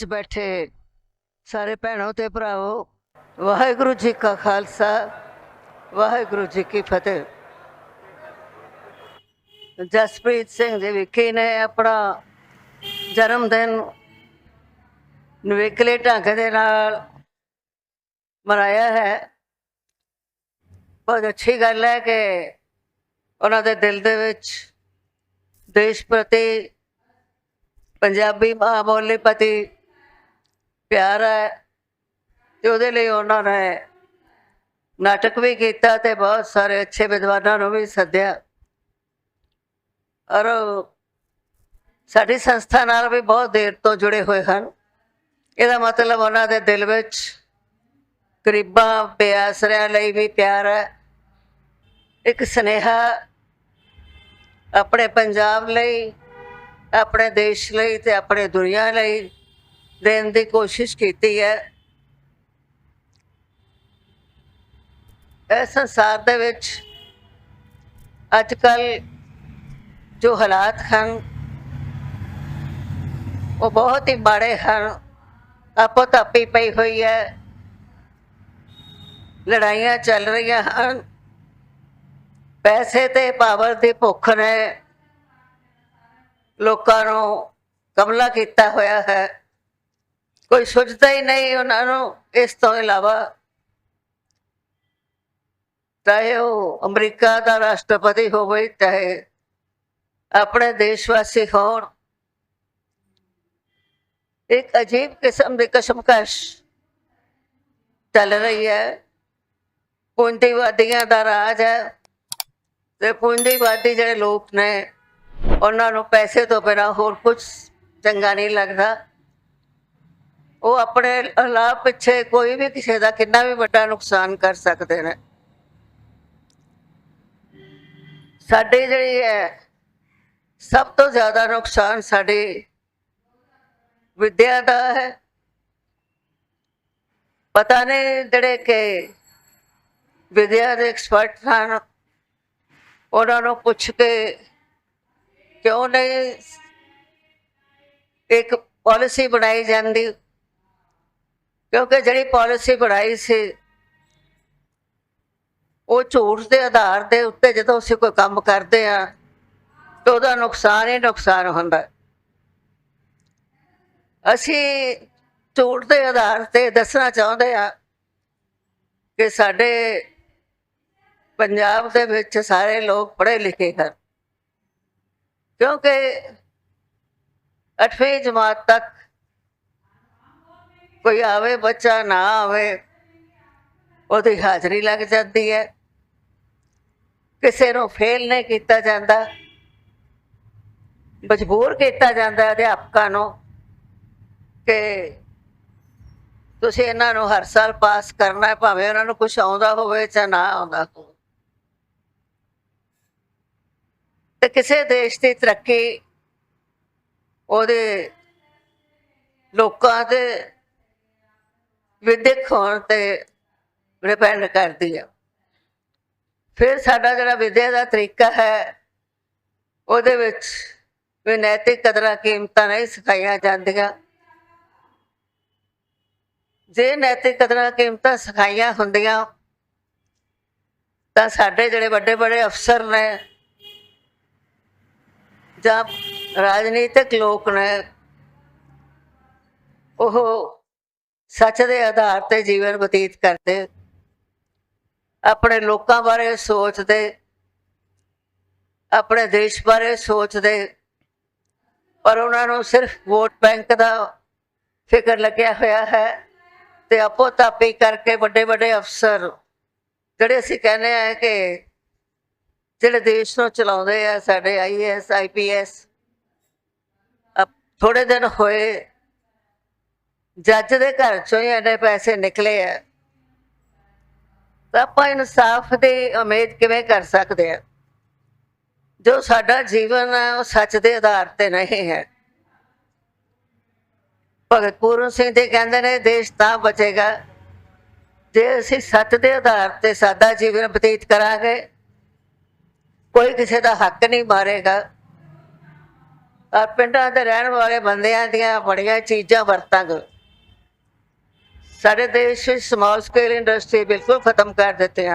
ਵਿੱਚ ਬੈਠੇ ਸਾਰੇ ਭੈਣੋ ਤੇ ਭਰਾਵੋ, ਵਾਹਿਗੁਰੂ ਜੀ ਕਾ ਖਾਲਸਾ, ਵਾਹਿਗੁਰੂ ਜੀ ਕੀ ਫਤਿਹ। ਜਸਪ੍ਰੀਤ ਸਿੰਘ ਜੀ ਵਿਖੇ ਨੇ ਆਪਣਾ ਜਨਮ ਦਿਨ ਨਵੇਕਲੇ ਢੰਗ ਦੇ ਨਾਲ ਮਨਾਇਆ ਹੈ। ਬਹੁਤ ਅੱਛੀ ਗੱਲ ਹੈ ਕਿ ਉਹਨਾਂ ਦੇ ਦਿਲ ਦੇ ਵਿੱਚ ਦੇਸ਼ ਪ੍ਰਤੀ ਪੰਜਾਬੀ ਮਾਂ ਬੋਲੀ ਪ੍ਰਤੀ ਪਿਆਰ ਹੈ ਤੇ ਉਹਦੇ ਲਈ ਉਹਨਾਂ ਨੇ ਨਾਟਕ ਵੀ ਕੀਤਾ ਤੇ ਬਹੁਤ ਸਾਰੇ ਅੱਛੇ ਵਿਦਵਾਨਾਂ ਨੂੰ ਵੀ ਸੱਦਿਆ। ਔਰ ਸਾਡੀ ਸੰਸਥਾ ਨਾਲ ਵੀ ਬਹੁਤ ਦੇਰ ਤੋਂ ਜੁੜੇ ਹੋਏ ਹਨ। ਇਹਦਾ ਮਤਲਬ ਉਹਨਾਂ ਦੇ ਦਿਲ ਵਿੱਚ ਗਰੀਬਾਂ, ਪਿਆਸਰਿਆਂ ਲਈ ਵੀ ਪਿਆਰ ਹੈ। ਇੱਕ ਸਨੇਹਾ ਆਪਣੇ ਪੰਜਾਬ ਲਈ, ਆਪਣੇ ਦੇਸ਼ ਲਈ ਤੇ ਆਪਣੇ ਦੁਨੀਆ ਲਈ ਦੇਣ ਦੀ ਕੋਸ਼ਿਸ਼ ਕੀਤੀ ਹੈ। ਇਸ ਸੰਸਾਰ ਦੇ ਵਿੱਚ ਅੱਜ ਕੱਲ ਜੋ ਹਾਲਾਤ ਹਨ, ਉਹ ਬਹੁਤ ਹੀ ਮਾੜੇ ਹਨ। ਆਪੋ ਤਾਪੀ ਪਈ ਹੋਈ ਹੈ। ਲੜਾਈਆਂ ਚੱਲ ਰਹੀਆਂ ਹਨ। ਪੈਸੇ ਤੇ ਪਾਵਰ ਦੀ ਭੁੱਖ ਨੇ ਲੋਕਾਂ ਨੂੰ ਕਬਲਾ ਕੀਤਾ ਹੋਇਆ ਹੈ। ਕੋਈ ਸੋਚਦਾ ਹੀ ਨਹੀਂ ਉਹਨਾਂ ਨੂੰ, ਇਸ ਤੋਂ ਇਲਾਵਾ ਚਾਹੇ ਉਹ ਅਮਰੀਕਾ ਦਾ ਰਾਸ਼ਟਰਪਤੀ ਹੋਵੇ, ਚਾਹੇ ਆਪਣੇ ਦੇਸ਼ ਵਾਸੀ ਹੋਣ, ਇੱਕ ਅਜੀਬ ਕਿਸਮ ਦੀ ਕਸ਼ਮਕਸ਼ ਚੱਲ ਰਹੀ ਹੈ। ਪੂੰਜੀਵਾਦੀਆਂ ਦਾ ਰਾਜ ਹੈ ਤੇ ਪੂੰਜੀਵਾਦੀ ਜਿਹੜੇ ਲੋਕ ਨੇ, ਉਹਨਾਂ ਨੂੰ ਪੈਸੇ ਤੋਂ ਬਿਨਾਂ ਹੋਰ ਕੁਝ ਚੰਗਾ ਨਹੀਂ ਲੱਗਦਾ। ਉਹ ਆਪਣੇ ਲਾਭ ਪਿੱਛੇ ਕੋਈ ਵੀ ਕਿਸੇ ਦਾ ਕਿੰਨਾ ਵੀ ਵੱਡਾ ਨੁਕਸਾਨ ਕਰ ਸਕਦੇ ਨੇ। ਸਾਡੀ ਜਿਹੜੀ ਹੈ, ਸਭ ਤੋਂ ਜ਼ਿਆਦਾ ਨੁਕਸਾਨ ਸਾਡੀ ਵਿਦਿਆ ਦਾ ਹੈ। ਪਤਾ ਨਹੀਂ ਜਿਹੜੇ ਕਿ ਵਿਦਿਆ ਦੇ ਐਕਸਪਰਟ ਹਨ, ਉਹਨਾਂ ਨੂੰ ਪੁੱਛ ਕੇ ਕਿਉਂ ਨਹੀਂ ਇੱਕ ਪਾਲਿਸੀ ਬਣਾਈ ਜਾਂਦੀ। ਕਿਉਂਕਿ ਜਿਹੜੀ ਪਾਲਿਸੀ ਬਣਾਈ ਸੀ, ਉਹ ਝੂਠ ਦੇ ਆਧਾਰ ਦੇ ਉੱਤੇ ਜਦੋਂ ਅਸੀਂ ਕੋਈ ਕੰਮ ਕਰਦੇ ਆ ਤਾਂ ਉਹਦਾ ਨੁਕਸਾਨ ਹੀ ਨੁਕਸਾਨ ਹੁੰਦਾ ਅਸੀਂ ਝੂਠ ਦੇ ਆਧਾਰ ਤੇ ਦੱਸਣਾ ਚਾਹੁੰਦੇ ਆ ਕਿ ਸਾਡੇ ਪੰਜਾਬ ਦੇ ਵਿੱਚ ਸਾਰੇ ਲੋਕ ਪੜ੍ਹੇ ਲਿਖੇ ਹਨ। ਕਿਉਂਕਿ 8ਵੀਂ ਜਮਾਤ ਤੱਕ ਕੋਈ ਆਵੇ, ਬੱਚਾ ਨਾ ਆਵੇ, ਉਹਦੀ ਹਾਜ਼ਰੀ ਲੱਗ ਜਾਂਦੀ ਹੈ। ਕਿਸੇ ਨੂੰ ਫੇਲ ਨਹੀਂ ਕੀਤਾ ਜਾਂਦਾ। ਮਜਬੂਰ ਕੀਤਾ ਜਾਂਦਾ ਅਧਿਆਪਕਾਂ ਨੂੰ ਕਿ ਤੁਸੀਂ ਇਹਨਾਂ ਨੂੰ ਹਰ ਸਾਲ ਪਾਸ ਕਰਨਾ ਹੈ, ਭਾਵੇਂ ਉਹਨਾਂ ਨੂੰ ਕੁਝ ਆਉਂਦਾ ਹੋਵੇ ਜਾਂ ਨਾ ਆਉਂਦਾ ਹੋਵੇ। ਤੇ ਕਿਸੇ ਦੇਸ਼ ਦੀ ਤਰੱਕੀ ਉਹਦੇ ਲੋਕਾਂ ਦੇ ਵਿਦਿਅਕ ਹੋਣ ਤੇ ਡਿਪੈਂਡ ਕਰਦੀ ਆ। ਫਿਰ ਸਾਡਾ ਜਿਹੜਾ ਵਿਦਿਆ ਦਾ ਤਰੀਕਾ ਹੈ, ਉਹਦੇ ਵਿੱਚ ਵੀ ਨੈਤਿਕ ਕਦਰਾਂ ਕੀਮਤਾਂ ਨਹੀਂ ਸਿਖਾਈਆਂ ਜਾਂਦੀਆਂ। ਜੇ ਨੈਤਿਕ ਕਦਰਾਂ ਕੀਮਤਾਂ ਸਿਖਾਈਆਂ ਹੁੰਦੀਆਂ, ਤਾਂ ਸਾਡੇ ਜਿਹੜੇ ਵੱਡੇ ਵੱਡੇ ਅਫਸਰ ਨੇ ਜਾਂ ਰਾਜਨੀਤਿਕ ਲੋਕ ਨੇ, ਉਹ ਸੱਚ ਦੇ ਆਧਾਰ ਤੇ ਜੀਵਨ ਬਤੀਤ ਕਰਦੇ, ਆਪਣੇ ਲੋਕਾਂ ਬਾਰੇ ਸੋਚਦੇ, ਆਪਣੇ ਦੇਸ਼ ਬਾਰੇ ਸੋਚਦੇ, ਪਰ ਉਹਨਾਂ ਨੂੰ ਸਿਰਫ ਵੋਟ ਬੈਂਕ ਦਾ ਫਿਕਰ ਲੱਗਿਆ ਹੋਇਆ ਹੈ ਤੇ ਆਪੋ ਤਾਪੀ ਕਰਕੇ ਵੱਡੇ ਵੱਡੇ ਅਫਸਰ, ਜਿਹੜੇ ਅਸੀਂ ਕਹਿੰਦੇ ਆ ਕਿ ਜਿਹੜੇ ਦੇਸ਼ ਨੂੰ ਚਲਾਉਂਦੇ ਆ, ਸਾਡੇ ਆਈਐਸ ਆਈਪੀਐਸ ਥੋੜੇ ਦਿਨ ਹੋਏ ਜੱਜ ਦੇ ਘਰ ਚੋਂ ਹੀ ਇਹਨੇ ਪੈਸੇ ਨਿਕਲੇ ਆ। ਤਾਂ ਆਪਾਂ ਇਨਸਾਫ ਦੀ ਉਮੀਦ ਕਿਵੇਂ ਕਰ ਸਕਦੇ ਆ? ਜੋ ਸਾਡਾ ਜੀਵਨ ਹੈ ਉਹ ਸੱਚ ਦੇ ਆਧਾਰ ਤੇ ਨਹੀਂ ਹੈ। ਭਗਤ ਪੂਰਨ ਸਿੰਘ ਜੀ ਕਹਿੰਦੇ ਨੇ, ਦੇਸ਼ ਤਾਂ ਬਚੇਗਾ। ਜੇ ਅਸੀਂ ਸੱਚ ਦੇ ਆਧਾਰ ਤੇ ਸਾਦਾ ਜੀਵਨ ਬਤੀਤ ਕਰਾਂਗੇ, ਕੋਈ ਕਿਸੇ ਦਾ ਹੱਕ ਨਹੀਂ ਮਾਰੇਗਾ। ਔਰ ਪਿੰਡਾਂ ਦੇ ਰਹਿਣ ਵਾਲੇ ਬੰਦਿਆਂ ਦੀਆਂ ਬੜੀਆਂ ਚੀਜ਼ਾਂ ਵਰਤਾਂਗੇ। ਸਾਡੇ ਦੇਸ਼ ਵਿੱਚ ਸਮਾਲ ਸਕੇਲ ਇੰਡਸਟਰੀ ਬਿਲਕੁਲ ਖਤਮ ਕਰ ਦਿੱਤੇ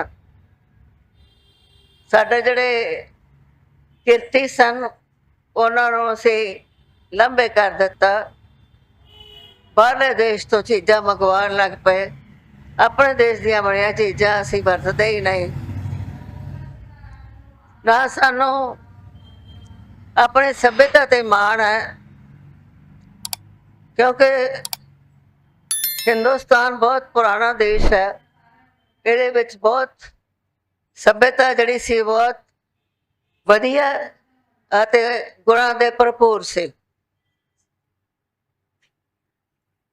ਸਾਡੇ ਜਿਹੜੇ ਕਿਰਤੀ ਸਨ, ਉਹਨਾਂ ਨੂੰ ਅਸੀਂ ਲੰਬੇ ਕਰ ਦਿੱਤਾ। ਬਾਹਰਲੇ ਦੇਸ਼ ਤੋਂ ਚੀਜ਼ਾਂ ਮੰਗਵਾਉਣ ਲੱਗ ਪਏ। ਆਪਣੇ ਦੇਸ਼ ਦੀਆਂ ਬਣੀਆਂ ਚੀਜ਼ਾਂ ਅਸੀਂ ਵਰਤਦੇ ਹੀ ਨਹੀਂ। ਨਾ ਸਾਨੂੰ ਆਪਣੇ ਸਭਿਅਤਾ ਤੇ ਮਾਣ ਹੈ, ਕਿਉਂਕਿ ਹਿੰਦੁਸਤਾਨ ਬਹੁਤ ਪੁਰਾਣਾ ਦੇਸ਼ ਹੈ। ਇਹਦੇ ਵਿੱਚ ਬਹੁਤ ਸਭਿਅਤਾ ਜਿਹੜੀ ਸੀ ਬਹੁਤ ਵਧੀਆ ਅਤੇ ਗੁਣਾਂ ਦੇ ਭਰਪੂਰ ਸੀ।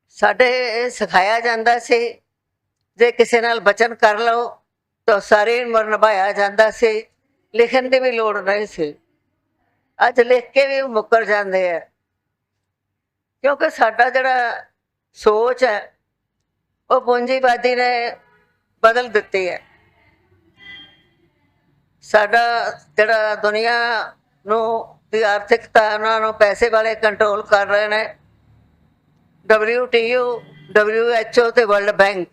ਸਾਡੇ ਇਹ ਸਿਖਾਇਆ ਜਾਂਦਾ ਸੀ, ਜੇ ਕਿਸੇ ਨਾਲ ਬਚਨ ਕਰ ਲਓ ਤਾਂ ਸਾਰੀ ਉਮਰ ਨਿਭਾਇਆ ਜਾਂਦਾ ਸੀ, ਲਿਖਣ ਦੀ ਵੀ ਲੋੜ ਨਹੀਂ ਸੀ। ਅੱਜ ਲਿਖ ਕੇ ਵੀ ਮੁੱਕਰ ਜਾਂਦੇ ਆ। ਕਿਉਂਕਿ ਸਾਡਾ ਜਿਹੜਾ ਸੋਚ ਹੈ ਉਹ ਪੂੰਜੀਵਾਦੀ ਨੇ ਬਦਲ ਦਿੱਤੀ ਹੈ। ਸਾਡਾ ਜਿਹੜਾ ਦੁਨੀਆ ਨੂੰ ਦੀ ਆਰਥਿਕਤਾ ਉਹਨਾਂ ਨੂੰ ਪੈਸੇ ਵਾਲੇ ਕੰਟਰੋਲ ਕਰ ਰਹੇ ਨੇ। WTO WHO ਤੇ ਵਰਲਡ ਬੈਂਕ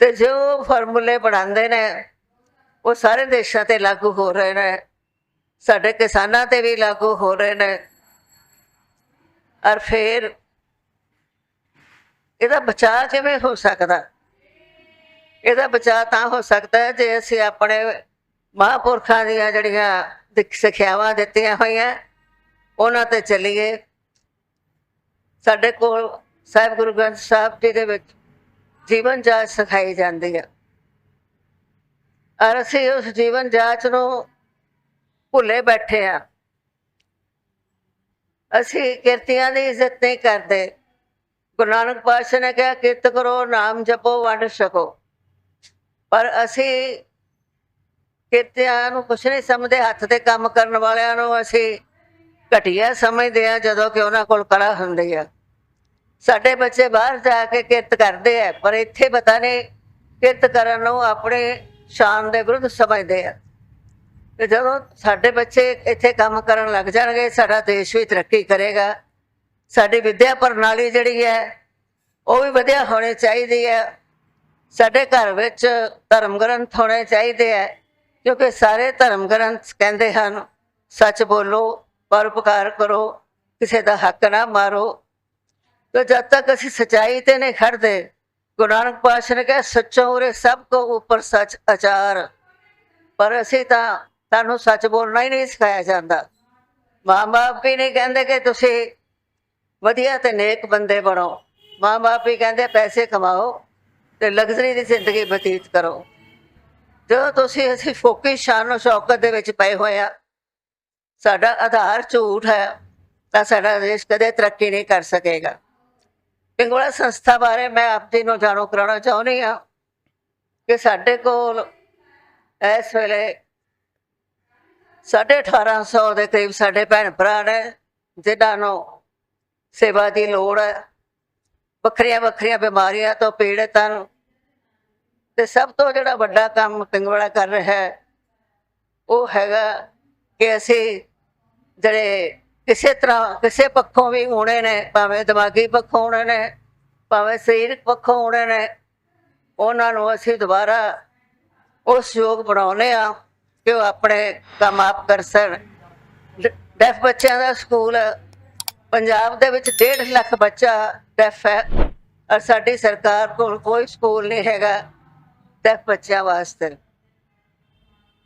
ਤੇ ਜੋ ਫਾਰਮੂਲੇ ਬਣਾਉਂਦੇ ਨੇ, ਉਹ ਸਾਰੇ ਦੇਸ਼ਾਂ ਤੇ ਲਾਗੂ ਹੋ ਰਹੇ ਨੇ। ਸਾਡੇ ਕਿਸਾਨਾਂ ਤੇ ਵੀ ਲਾਗੂ ਹੋ ਰਹੇ ਨੇ। ਔਰ ਫਿਰ ਇਹਦਾ ਬਚਾਅ ਕਿਵੇਂ ਹੋ ਸਕਦਾ? ਇਹਦਾ ਬਚਾਅ ਤਾਂ ਹੋ ਸਕਦਾ ਹੈ ਜੇ ਅਸੀਂ ਆਪਣੇ ਮਹਾਂਪੁਰਖਾਂ ਦੀਆਂ ਜਿਹੜੀਆਂ ਦਿਖ- ਸਿੱਖਿਆਵਾਂ ਦਿੱਤੀਆਂ ਹੋਈਆਂ, ਉਹਨਾਂ ਤੇ ਚੱਲੀਏ। ਸਾਡੇ ਕੋਲ ਸਾਹਿਬ ਗੁਰੂ ਗ੍ਰੰਥ ਸਾਹਿਬ ਜੀ ਦੇ ਵਿੱਚ ਜੀਵਨ ਜਾਚ ਸਿਖਾਈ ਜਾਂਦੀ ਹੈ। ਔਰ ਅਸੀਂ ਉਸ ਜੀਵਨ ਜਾਂਚ ਨੂੰ ਭੁੱਲੇ ਬੈਠੇ ਆ ਅਸੀਂ ਕਿਰਤੀਆਂ ਦੀ ਇੱਜ਼ਤ ਨਹੀਂ ਕਰਦੇ। ਗੁਰੂ ਨਾਨਕ ਪਾਤਸ਼ਾਹ ਨੇ ਕਿਹਾ, ਕਿਰਤ ਕਰੋ, ਨਾਮ ਜਪੋ, ਵੰਡ ਛਕੋ ਪਰ ਅਸੀਂ ਕਿਰਤਿਆਂ ਨੂੰ ਕੁਛ ਨਹੀਂ ਸਮਝਦੇ, ਹੱਥ ਤੇ ਕੰਮ ਕਰਨ ਵਾਲਿਆਂ ਨੂੰ ਅਸੀਂ ਘਟੀਆ ਸਮਝਦੇ ਆ ਜਦੋਂ ਕਿ ਉਹਨਾਂ ਕੋਲ ਕਲਾ ਹੁੰਦੀ ਆ। ਸਾਡੇ ਬੱਚੇ ਬਾਹਰ ਜਾ ਕੇ ਕਿਰਤ ਕਰਦੇ ਆ, ਪਰ ਇੱਥੇ ਪਤਾ ਨਹੀਂ ਕਿਰਤ ਕਰਨ ਨੂੰ ਆਪਣੇ ਸ਼ਾਨ ਦੇ ਵਿਰੁੱਧ ਸਮਝਦੇ ਆ। ਤੇ ਜਦੋਂ ਸਾਡੇ ਬੱਚੇ ਇੱਥੇ ਕੰਮ ਕਰਨ ਲੱਗ ਜਾਣਗੇ, ਸਾਡਾ ਦੇਸ਼ ਵੀ ਤਰੱਕੀ ਕਰੇਗਾ। ਸਾਡੀ ਵਿਦਿਆ ਪ੍ਰਣਾਲੀ ਜਿਹੜੀ ਹੈ, ਉਹ ਵੀ ਵਧੀਆ ਹੋਣੀ ਚਾਹੀਦੀ ਹੈ। ਸਾਡੇ ਘਰ ਵਿੱਚ ਧਰਮ ਗ੍ਰੰਥ ਹੋਣੇ ਚਾਹੀਦੇ ਹੈ, ਕਿਉਂਕਿ ਸਾਰੇ ਧਰਮ ਗ੍ਰੰਥ ਕਹਿੰਦੇ ਹਨ, ਸੱਚ ਬੋਲੋ, ਪਰਉਪਕਾਰ ਕਰੋ, ਕਿਸੇ ਦਾ ਹੱਕ ਨਾ ਮਾਰੋ। ਤੇ ਜਦ ਤੱਕ ਅਸੀਂ ਸਚਾਈ ਤੇ ਨਹੀਂ ਖੜਦੇ ਗੁਰੂ ਨਾਨਕ ਪਾਤਸ਼ਾਹ ਨੇ ਕਿਹਾ, ਸੱਚੋਂ ਉਰੇ ਸਭ ਕੋ ਉੱਪਰ ਸੱਚ ਅਚਾਰ ਪਰ ਅਸੀਂ ਤਾਂ ਤੁਹਾਨੂੰ ਸੱਚ ਬੋਲਣਾ ਹੀ ਨਹੀਂ ਸਿਖਾਇਆ ਜਾਂਦਾ। ਮਾਂ-ਬਾਪ ਵੀ ਨਹੀਂ ਕਹਿੰਦੇ ਕਿ ਤੁਸੀਂ ਵਧੀਆ ਤੇ ਨੇਕ ਬੰਦੇ ਬਣੋ। ਮਾਂ-ਬਾਪ ਵੀ ਕਹਿੰਦੇ, ਪੈਸੇ ਕਮਾਓ ਤੇ ਲਗਜ਼ਰੀ ਦੀ ਜ਼ਿੰਦਗੀ ਬਤੀਤ ਕਰੋ। ਜਦੋਂ ਤੁਸੀਂ ਅਸੀਂ ਫੋਕੀ ਸ਼ਾਨ ਔਰ ਸ਼ੌਕਤ ਦੇ ਵਿੱਚ ਪਏ ਹੋਏ ਆ, ਸਾਡਾ ਆਧਾਰ ਝੂਠ ਹੈ, ਤਾਂ ਸਾਡਾ ਦੇਸ਼ ਕਦੇ ਤਰੱਕੀ ਨਹੀਂ ਕਰ ਸਕੇਗਾ। ਪਿੰਗੋਲਾ ਸੰਸਥਾ ਬਾਰੇ ਮੈਂ ਆਪ ਜੀ ਨੂੰ ਜਾਣੂ ਕਰਾਉਣਾ ਚਾਹੁੰਦੀ ਹਾਂ ਕਿ ਸਾਡੇ ਕੋਲ ਇਸ ਵੇਲੇ 1850 ਦੇ ਕਰੀਬ ਸਾਡੇ ਭੈਣ ਭਰਾ ਨੇ, ਜਿਨ੍ਹਾਂ ਨੂੰ ਸੇਵਾ ਦੀ ਲੋੜ ਹੈ। ਵੱਖਰੀਆਂ ਵੱਖਰੀਆਂ ਬਿਮਾਰੀਆਂ ਤੋਂ ਪੀੜਤ ਹਨ। ਤੇ ਸਭ ਤੋਂ ਜਿਹੜਾ ਵੱਡਾ ਕੰਮ ਪਿੰਗੋਲਾ ਕਰ ਰਿਹਾ ਹੈ, ਉਹ ਹੈਗਾ ਕਿ ਅਸੀਂ ਜਿਹੜੇ ਕਿਸੇ ਤਰ੍ਹਾਂ, ਕਿਸੇ ਪੱਖੋਂ ਵੀ ਹੋਣੇ ਨੇ, ਭਾਵੇਂ ਦਿਮਾਗੀ ਪੱਖੋਂ ਹੋਣੇ ਨੇ, ਭਾਵੇਂ ਸਰੀਰਕ ਪੱਖੋਂ ਹੋਣੇ ਨੇ, ਉਹਨਾਂ ਨੂੰ ਅਸੀਂ ਦੁਬਾਰਾ ਉਸ ਯੋਗ ਬਣਾਉਨੇ ਆ ਕਿ ਉਹ ਆਪਣੇ ਕੰਮ ਆਪ ਕਰ ਸਕਣ। ਡੈਫ ਬੱਚਿਆਂ ਦਾ ਸਕੂਲ ਪੰਜਾਬ ਦੇ ਵਿੱਚ 1.5 ਲੱਖ ਬੱਚਾ ਡੈਫ ਹੈ ਔਰ ਸਾਡੀ ਸਰਕਾਰ ਕੋਲ ਕੋਈ ਸਕੂਲ ਨਹੀਂ ਹੈਗਾ ਡੈਫ ਬੱਚਿਆਂ ਵਾਸਤੇ।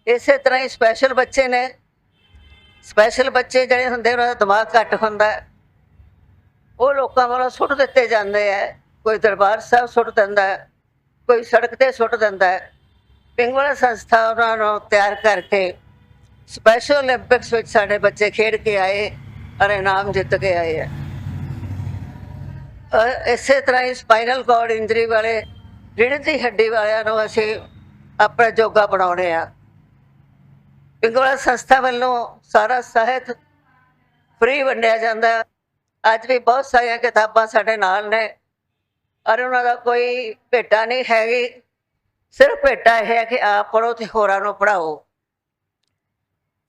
ਇਸੇ ਤਰ੍ਹਾਂ ਹੀ ਸਪੈਸ਼ਲ ਬੱਚੇ ਨੇ। ਸਪੈਸ਼ਲ ਬੱਚੇ ਜਿਹੜੇ ਹੁੰਦੇ ਉਹਨਾਂ ਦਾ ਦਿਮਾਗ ਘੱਟ ਹੁੰਦਾ ਉਹ ਲੋਕਾਂ ਵੱਲੋਂ ਸੁੱਟ ਦਿੱਤੇ ਜਾਂਦੇ ਆ। ਕੋਈ ਦਰਬਾਰ ਸਾਹਿਬ ਸੁੱਟ ਦਿੰਦਾ ਕੋਈ ਸੜਕ ਤੇ ਸੁੱਟ ਦਿੰਦਾ ਪਿੰਗ ਵਾਲਾ ਸੰਸਥਾ ਉਹਨਾਂ ਨੂੰ ਤਿਆਰ ਕਰਕੇ ਸਪੈਸ਼ਲ 올림픽ਸ ਵਿੱਚ ਸਾਡੇ ਬੱਚੇ ਖੇਡ ਕੇ ਆਏ। ਔਰ ਇਨਾਮ ਜਿੱਤ ਕੇ ਆਏ ਆ ਇਸੇ ਤਰ੍ਹਾਂ ਹੀ ਸਪਾਈਨਲ ਕਾਰਡ ਇੰਜਰੀ ਵਾਲੇ ਰੀੜ੍ਹ ਦੀ ਹੱਡੀ ਵਾਲਿਆਂ ਨੂੰ ਅਸੀਂ ਆਪਣਾ ਜੋਗਾ ਬਣਾਉਣੇ ਆ ਪਿੰਗਲਾ ਸੰਸਥਾ ਵੱਲੋਂ ਸਾਰਾ ਸਾਹਿਤ ਫ੍ਰੀ ਵੰਡਿਆ ਜਾਂਦਾ ਅੱਜ ਵੀ ਬਹੁਤ ਸਾਰੀਆਂ ਕਿਤਾਬਾਂ ਸਾਡੇ ਨਾਲ ਨੇ। ਔਰ ਉਹਨਾਂ ਦਾ ਕੋਈ ਭੇਟਾ ਨਹੀਂ ਹੈਗੀ ਸਿਰਫ ਭੇਟਾ ਇਹ ਹੈ ਕਿ ਆਪ ਪੜੋ ਤੇ ਹੋਰਾਂ ਨੂੰ ਪੜਾਓ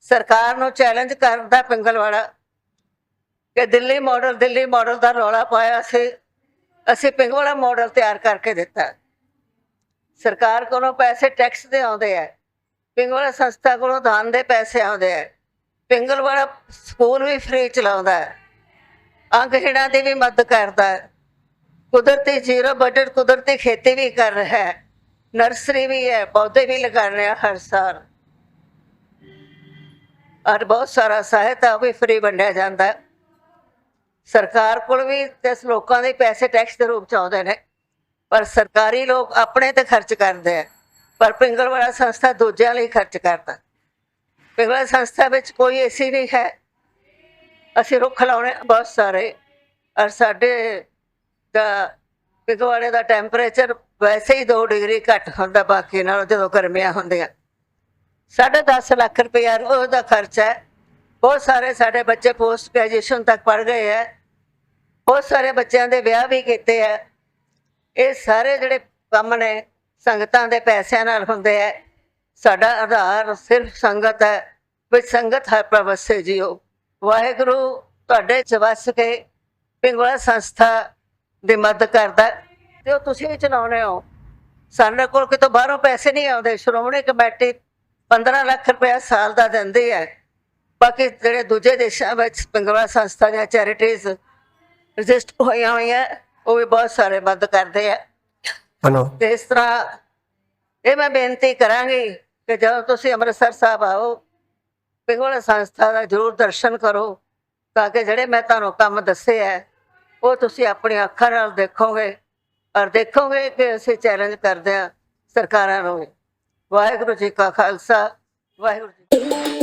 ਸਰਕਾਰ ਨੂੰ ਚੈਲੰਜ ਕਰਦਾ ਪਿੰਗਲ ਵਾਲਾ ਕਿ ਦਿੱਲੀ ਮਾਡਲ ਦਿੱਲੀ ਮਾਡਲ ਦਾ ਰੌਲਾ ਪਾਇਆ ਸੀ। ਅਸੀਂ ਪਿੰਗਵਾਲਾ ਮਾਡਲ ਤਿਆਰ ਕਰਕੇ ਦਿੱਤਾ। ਸਰਕਾਰ ਕੋਲੋਂ ਪੈਸੇ ਟੈਕਸ ਦੇ ਆਉਂਦੇ ਆ। ਪਿੰਗਵਾਲਾ ਸੰਸਥਾ ਕੋਲੋਂ ਦਾਨ ਦੇ ਪੈਸੇ ਆਉਂਦੇ ਆ। ਪਿੰਗਲਵਾਲਾ ਸਕੂਲ ਵੀ ਫ੍ਰੀ ਚਲਾਉਂਦਾ ਹੈ। ਅੰਗਹੀਣਾਂ ਦੀ ਵੀ ਮਦਦ ਕਰਦਾ ਹੈ। ਕੁਦਰਤੀ ਜ਼ੀਰੋ ਬਜਟ ਕੁਦਰਤੀ ਖੇਤੀ ਵੀ ਕਰ ਰਿਹਾ ਹੈ। ਨਰਸਰੀ ਵੀ ਹੈ, ਪੌਦੇ ਵੀ ਲਗਾ ਰਿਹਾ ਹਰ ਸਾਲ। ਔਰ ਬਹੁਤ ਸਾਰਾ ਸਹਾਇਤਾ ਵੀ ਫ੍ਰੀ ਵੰਡਿਆ ਜਾਂਦਾ ਹੈ। ਸਰਕਾਰ ਕੋਲ ਵੀ ਤੇ ਲੋਕਾਂ ਦੇ ਪੈਸੇ ਟੈਕਸ ਦੇ ਰੂਪ ਚ ਆਉਂਦੇ ਨੇ। ਪਰ ਸਰਕਾਰੀ ਲੋਕ ਆਪਣੇ ਤੇ ਖਰਚ ਕਰਦੇ ਆ। ਪਰ ਪਿੰਗਲਵਾੜਾ ਸੰਸਥਾ ਦੂਜਿਆਂ ਲਈ ਖਰਚ ਕਰਦਾ। ਪਿੰਗਲਾ ਸੰਸਥਾ ਵਿੱਚ ਕੋਈ ਏਸੀ ਨਹੀਂ ਹੈ। ਅਸੀਂ ਰੁੱਖ ਲਾਉਣੇ ਬਹੁਤ ਸਾਰੇ। ਔਰ ਸਾਡੇ ਦਾ ਪਿੰਗਵਾੜੇ ਦਾ ਟੈਂਪਰੇਚਰ ਵੈਸੇ ਹੀ 2 ਡਿਗਰੀ ਘੱਟ ਹੁੰਦਾ ਬਾਕੀ ਨਾਲੋਂ ਜਦੋਂ ਗਰਮੀਆਂ ਹੁੰਦੀਆਂ। ਸਾਢੇ ਦਸ ਲੱਖ ਰੁਪਇਆ ਉਹਦਾ ਦਾ ਖਰਚਾ ਹੈ। ਬਹੁਤ ਸਾਰੇ ਸਾਡੇ ਬੱਚੇ ਪੋਸਟ ਗ੍ਰੈਜੂਏਸ਼ਨ ਤੱਕ ਪੜ੍ਹ ਗਏ ਹੈ। ਬਹੁਤ ਸਾਰੇ ਬੱਚਿਆਂ ਦੇ ਵਿਆਹ ਵੀ ਕੀਤੇ ਹੈ ਇਹ ਸਾਰੇ ਜਿਹੜੇ ਕੰਮ ਨੇ, ਸੰਗਤਾਂ ਦੇ ਪੈਸਿਆਂ ਨਾਲ ਹੁੰਦੇ ਹੈ ਸਾਡਾ ਆਧਾਰ ਸਿਰਫ ਸੰਗਤ ਹੈ ਵਿੱਚ ਸੰਗਤ ਹੈ ਪ੍ਰਵਸੇ ਜੀਓ। ਵਾਹਿਗੁਰੂ ਤੁਹਾਡੇ ਚ ਵਸ ਕੇ ਪਿੰਗਲਾ ਸੰਸਥਾ ਦੀ ਮਦਦ ਕਰਦਾ ਹੈ। ਤੇ ਉਹ ਤੁਸੀਂ ਵੀ ਚਲਾਉਣੇ ਹੋ। ਸਾਡੇ ਕੋਲ ਕਿਤੋਂ ਬਾਹਰੋਂ ਪੈਸੇ ਨਹੀਂ ਆਉਂਦੇ। ਸ਼੍ਰੋਮਣੀ ਕਮੇਟੀ 15 ਲੱਖ ਰੁਪਏ ਸਾਲ ਦਾ ਦਿੰਦੀ ਹੈ। ਬਾਕੀ ਜਿਹੜੇ ਦੂਜੇ ਦੇਸ਼ਾਂ ਵਿੱਚ ਪਿੰਗਲਾ ਸੰਸਥਾ ਦੀਆਂ ਚੈਰਿਟੀਜ਼ ਰਜਿਸਟਰ ਹੋਈਆਂ ਹੋਈਆਂ ਉਹ ਵੀ ਬਹੁਤ ਸਾਰੇ ਮਦਦ ਕਰਦੇ ਆ। ਤੇ ਇਸ ਤਰ੍ਹਾਂ ਇਹ ਮੈਂ ਬੇਨਤੀ ਕਰਾਂਗੀ ਕਿ ਜਦੋਂ ਤੁਸੀਂ ਅੰਮ੍ਰਿਤਸਰ ਸਾਹਿਬ ਆਓ ਪਿੰਗਲਾ ਸੰਸਥਾ ਦਾ ਜ਼ਰੂਰ ਦਰਸ਼ਨ ਕਰੋ ਤਾਂ ਕਿ ਜਿਹੜੇ ਮੈਂ ਤੁਹਾਨੂੰ ਕੰਮ ਦੱਸੇ ਹੈ ਉਹ ਤੁਸੀਂ ਆਪਣੀ ਅੱਖਾਂ ਨਾਲ ਦੇਖੋਗੇ ਔਰ ਦੇਖੋਗੇ ਕਿ ਅਸੀਂ ਚੈਲੰਜ ਕਰਦੇ ਹਾਂ ਸਰਕਾਰਾਂ ਨੂੰ। ਵਾਹਿਗੁਰੂ ਜੀ ਕਾ ਖਾਲਸਾ ਵਾਹਿਗੁਰੂ ਜੀ